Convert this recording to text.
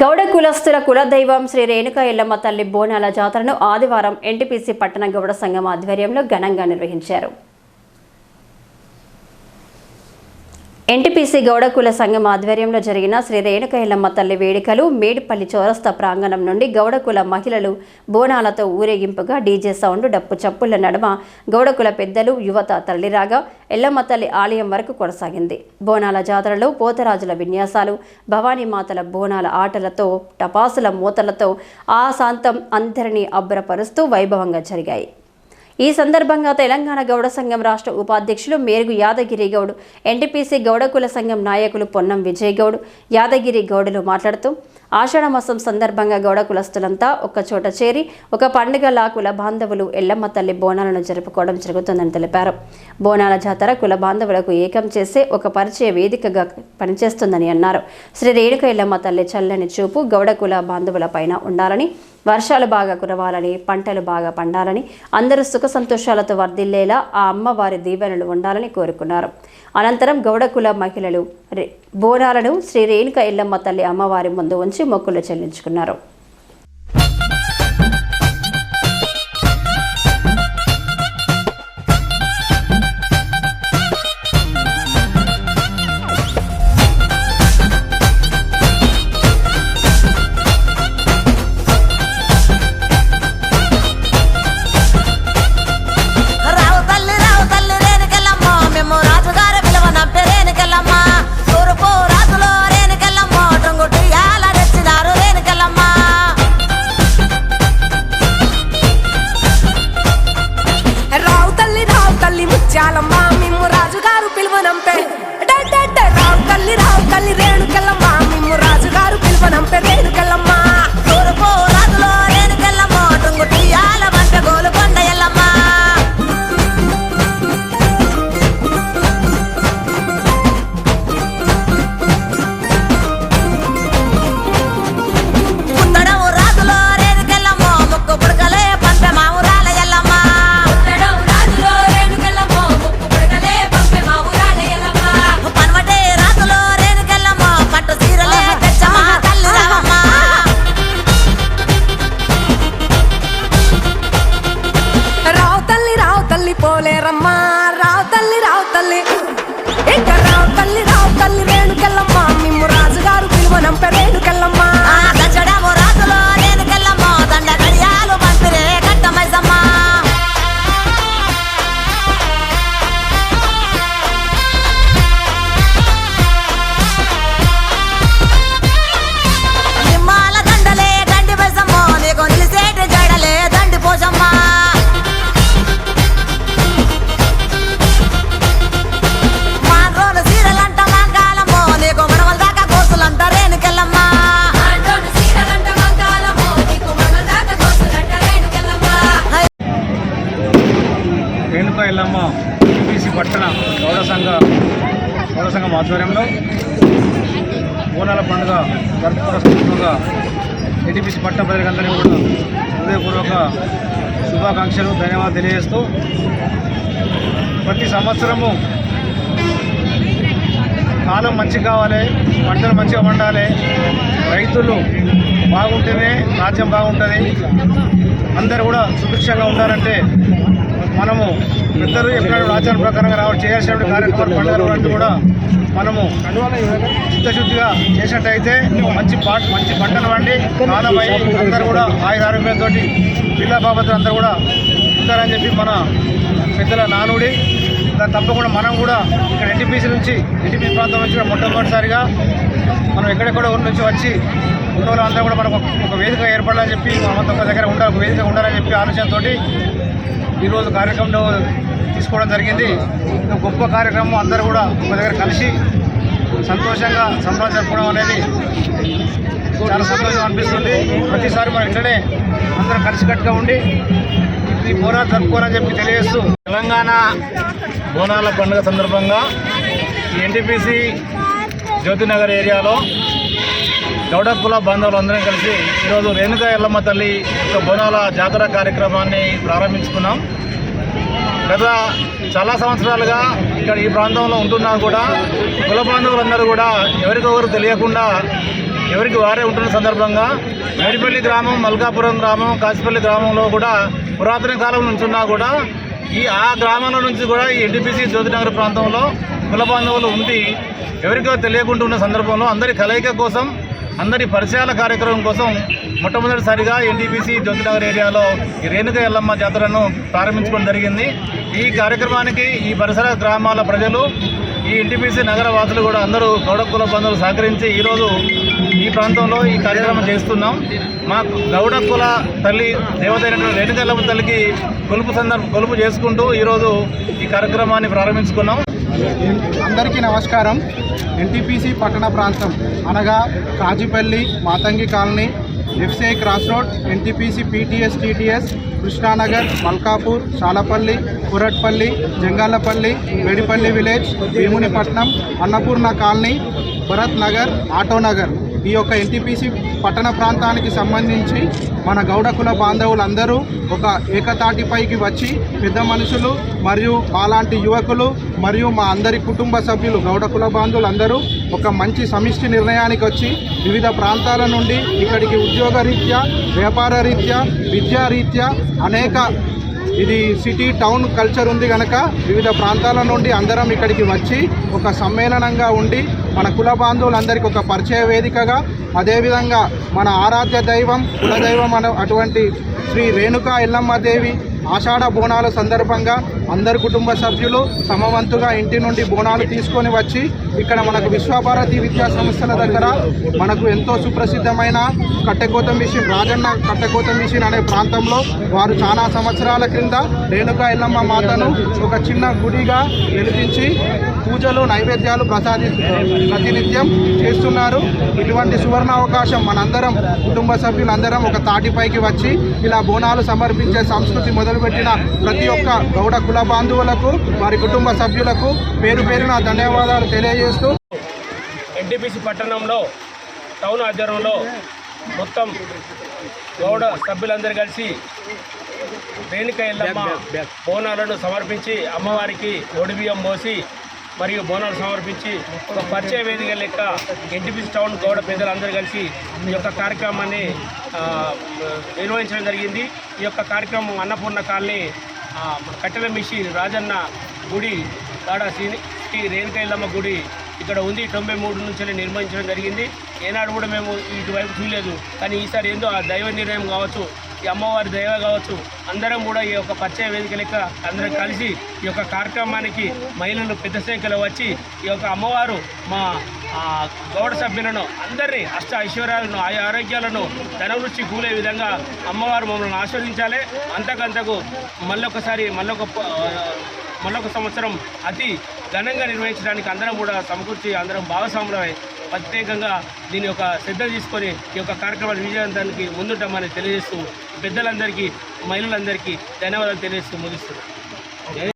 గౌడ కులస్తుల కులదైవం శ్రీ రేణుక ఎల్లమ్మ తల్లి బోనాల జాతరను ఆదివారం ఎన్టీపీసీ పట్టణ గౌడ సంఘం ఆధ్వర్యంలో ఘనంగా నిర్వహించారు. ఎన్టీపీసీ గౌడ కుల సంఘం ఆధ్వర్యంలో జరిగిన శ్రీ రేణుక ఎల్లమ్మ తల్లి వేడుకలు మేడిపల్లి చౌరస్తా ప్రాంగణం నుండి గౌడ కుల మహిళలు బోనాలతో ఊరేగింపుగా డీజే సౌండ్ డప్పు చప్పుల నడుమ గౌడ కుల పెద్దలు యువత తరలిరాగా ఎల్లమ్మ తల్లి ఆలయం వరకు కొనసాగింది. బోనాల జాతరలో పోతరాజుల విన్యాసాలు భవానీమాతల బోనాల ఆటలతో టపాసుల మూతలతో ఆ సాంతం అందరినీ అబ్బరపరుస్తూ వైభవంగా జరిగాయి. ఈ సందర్భంగా తెలంగాణ గౌడ సంఘం రాష్ట్ర ఉపాధ్యక్షులు మేరుగు యాదగిరి గౌడ్ ఎన్టీపీసీ గౌడ కుల సంఘం నాయకులు పొన్నం విజయ్ గౌడ్ యాదగిరి గౌడులు మాట్లాడుతూ ఆషాఢమాసం సందర్భంగా గౌడ కులస్తులంతా ఒక చోట చేరి ఒక పండుగలా కుల బాంధవులు ఎల్లమ్మ తల్లి బోనాలను జరుపుకోవడం జరుగుతుందని తెలిపారు. బోనాల జాతర కుల బాంధవులకు ఏకం చేసే ఒక పరిచయ వేదికగా పనిచేస్తుందని అన్నారు. శ్రీ రేణుక ఎల్లమ్మ తల్లి చల్లని చూపు గౌడ కుల బాంధవుల పైన ఉండాలని వర్షాలు బాగా కురవాలని పంటలు బాగా పండాలని అందరూ సుఖ సంతోషాలతో వర్ధిల్లేలా ఆ అమ్మవారి దీవెనలు ఉండాలని కోరుకున్నారు. అనంతరం గౌడ కుల మహిళలు బోనాలను శ్రీ రేణుక ఎల్లమ్మ తల్లి అమ్మవారి ముందు ఉంచి మొక్కులు చెల్లించుకున్నారు. పోలేరమ్మా రావు తల్లి రావు తల్లి. పట్టణ గౌడ సంఘ గౌడ సంఘం ఆధ్వర్యంలో బోనాల పండుగ జరుపుకున్న సందర్భంగా ఏటీపీసీ పట్టణ ప్రజలందరినీ కూడా హృదయపూర్వక శుభాకాంక్షలు ధన్యవాదాలు తెలియజేస్తూ ప్రతి సంవత్సరము కాలం మంచి కావాలి పంటలు మంచిగా పండాలి రైతులు బాగుంటేనే రాజ్యం బాగుంటుంది అందరు కూడా సుభిక్షంగా ఉండాలంటే మనము పెద్దలు ఎప్పుడైనా ఆచార ప్రకారంగా రావాలి చేయాల్సిన కార్యక్రమాలు పండుగలు కూడా మనము చిత్తశుద్ధిగా చేసినట్టయితే మంచి పా మంచి పంటలు వండి కాలమై అందరూ కూడా ఆయుర ఆరోగ్యంతో పిల్ల బాబతులు అందరూ కూడా ఉంటారని చెప్పి మన పెద్దల నానుడి. దాన్ని తప్పకుండా మనం కూడా ఇక్కడ ఎన్టీపీసీ నుంచి ఎన్టీపీసీ ప్రాంతం నుంచి కూడా మొట్టమొదటిసారిగా మనం ఎక్కడెక్కడ ఊరి నుంచి వచ్చి ఉన్న వాళ్ళందరూ కూడా మనకు ఒక- ఒక వేదిక ఏర్పడాలని చెప్పి మనమంతా ఒక దగ్గర ఉండాలి ఒక వేదిక ఉండాలని చెప్పి ఆలోచనతోటి ఈరోజు కార్యక్రమంలో తీసుకోవడం జరిగింది. గొప్ప కార్యక్రమం. అందరూ కూడా ఒక దగ్గర కలిసి సంతోషంగా సంబరాలు జరుపుకోవడం అనేది చాలా సంతోషం అనిపిస్తుంది. ప్రతిసారి మనం ఇట్లనే అందరం కలిసికట్టుగా ఉండి ఈ బోనాలు జరుపుకోవాలని చెప్పి తెలియజేస్తూ తెలంగాణ బోనాల పండుగ సందర్భంగా ఈ ఎన్టీపీసీ జ్యోతినగర్ ఏరియాలో గౌడ కుల అందరం కలిసి ఈరోజు రేణుకా ఎల్లమ్మ తల్లి యొక్క బోనాల జాతర కార్యక్రమాన్ని ప్రారంభించుకున్నాం. గత చాలా సంవత్సరాలుగా ఇక్కడ ఈ ప్రాంతంలో ఉంటున్నా కూడా కుల బాంధవులందరూ కూడా ఎవరికొకరు తెలియకుండా ఎవరికి వారే ఉంటున్న సందర్భంగా మేడిపల్లి గ్రామం మల్కాపురం గ్రామం కాసిపల్లి గ్రామంలో కూడా పురాతన కాలం నుంచి ఉన్నా కూడా ఈ ఆ గ్రామంలో నుంచి కూడా ఈ ఎన్టీపీసీ జ్యోతినగర్ ప్రాంతంలో కుల బాంధవులు ఉండి ఎవరికో తెలియకుండా ఉన్న సందర్భంలో అందరి కలయిక కోసం అందరి పరిచయాల కార్యక్రమం కోసం మొట్టమొదటిసారిగా ఎన్టీపీసీ జ్యోతినగర్ ఏరియాలో ఈ రేణుక ఎల్లమ్మ జాతరను ప్రారంభించుకోవడం జరిగింది. ఈ కార్యక్రమానికి ఈ పరిసర గ్రామాల ప్రజలు ఈ ఎన్టీపీసీ నగర వాసులు కూడా అందరూ గౌడ కుల బంధువులు సహకరించి ఈరోజు ఈ ప్రాంతంలో ఈ కార్యక్రమం చేస్తున్నాం. మా గౌడ కుల తల్లి దేవత అయినటువంటి రేణుక తల్లికి కొలుపు సందర్భం కొలుపు చేసుకుంటూ ఈరోజు ఈ కార్యక్రమాన్ని ప్రారంభించుకున్నాం. అందరికీ నమస్కారం. ఎన్టీపీసీ పట్టణ ప్రాంతం అనగా Kajipalli Matangi colony FCI cross road NTPC PTS TTS Krishnanagar Malkapur Chalapalli Kuratpalli Jangalapalli Vedipalli village Bheemunipatnam Annapurna colony Bharat Nagar auto Nagar ఈ యొక్క ఎన్టీపీసీ పట్టణ ప్రాంతానికి సంబంధించి మన గౌడ కుల బాంధవులందరూ ఒక ఏకతాటిపైకి వచ్చి పెద్ద మనుషులు మరియు మాలాంటి యువకులు మరియు మా అందరి కుటుంబ సభ్యులు గౌడ కుల బాంధవులందరూ ఒక మంచి సమిష్టి నిర్ణయానికి వచ్చి వివిధ ప్రాంతాల నుండి ఇక్కడికి ఉద్యోగ రీత్యా వ్యాపార రీత్యా విద్యా రీత్యా అనేక ఇది సిటీ టౌన్ కల్చర్ ఉంది కనుక వివిధ ప్రాంతాల నుండి అందరం ఇక్కడికి వచ్చి ఒక సమ్మేళనంగా ఉండి మన కుల బాంధవులందరికీ ఒక పరిచయ వేదికగా అదేవిధంగా మన ఆరాధ్య దైవం కులదైవం అన అటువంటి శ్రీ రేణుకా ఎల్లమ్మ దేవి ఆషాఢ బోనాల సందర్భంగా అందరు కుటుంబ సభ్యులు సమవంతుగా ఇంటి నుండి బోనాలు తీసుకొని వచ్చి ఇక్కడ మనకు విశ్వభారతి విద్యా సంస్థల దగ్గర మనకు ఎంతో సుప్రసిద్ధమైన కట్టెకోత మిషన్ రాజన్న కట్టెకోత మిషన్ అనే ప్రాంతంలో వారు చాలా సంవత్సరాల క్రింద రేణుకా ఎల్లమ్మ మాతను ఒక చిన్న గుడిగా నిలిపించి పూజలు నైవేద్యాలు ప్రసాది ప్రతినిత్యం చేస్తున్నారు. ఇటువంటి సువర్ణ అవకాశం మనందరం కుటుంబ సభ్యులందరం ఒక తాటిపైకి వచ్చి ఇలా బోనాలు సమర్పించే సంస్కృతి మొదలుపెట్టిన ప్రతి ఒక్క గౌడ కుల బాంధువులకు వారి కుటుంబ సభ్యులకు పేరు పేరున ధన్యవాదాలు తెలియజేస్తూ ఎన్టీపీసీ పట్టణంలో టౌన్ ఆధ్వర్యంలో మొత్తం గౌడ సభ్యులందరూ కలిసి రేణుక ఎల్లమ్మ బోనాలను సమర్పించి అమ్మవారికి ఒడిబియ్యం పోసి మరియు బోనాలు సమర్పించి ఒక పరిచయ వేదిక లెక్క ఎన్టీపీసీ టౌన్ గౌడ పెద్దలందరూ కలిసి ఈ యొక్క కార్యక్రమాన్ని నిర్వహించడం జరిగింది. ఈ యొక్క కార్యక్రమం అన్నపూర్ణ కాలనీ కట్టెల మిషి రాజన్న గుడి కాడ శ్రీ శ్రీ గుడి ఇక్కడ ఉంది. తొంభై మూడు నుంచి నిర్మించడం జరిగింది. ఏనాడు కూడా మేము ఇటువైపు చూడలేదు. కానీ ఈసారి ఏందో ఆ దైవ నిర్ణయం కావచ్చు. ఈ అమ్మవారి దైవ కావచ్చు. అందరం కూడా ఈ యొక్క పరిచయ వేదిక లెక్క అందరం కలిసి ఈ యొక్క కార్యక్రమానికి మహిళలు పెద్ద సంఖ్యలో వచ్చి ఈ యొక్క అమ్మవారు మా గౌడ సభ్యులను అందరినీ అష్ట ఐశ్వర్యాలను ఆయా ఆరోగ్యాలను ధనవృష్టి కూలే విధంగా అమ్మవారు మమ్మల్ని ఆస్వాదించాలి అంతకంతకు మళ్ళొకసారి మళ్ళొక మళ్ళొక సంవత్సరం అతి ఘనంగా నిర్వహించడానికి అందరం కూడా సమకూర్చి అందరం భాగస్వాములమై ప్రత్యేకంగా దీని యొక్క శ్రద్ధ తీసుకొని ఈ యొక్క కార్యక్రమాన్ని విజయవంతానికి ముందుంటామని తెలియజేస్తూ పెద్దలందరికీ మహిళలందరికీ ధన్యవాదాలు తెలియజేస్తూ ముగిస్తున్నాను.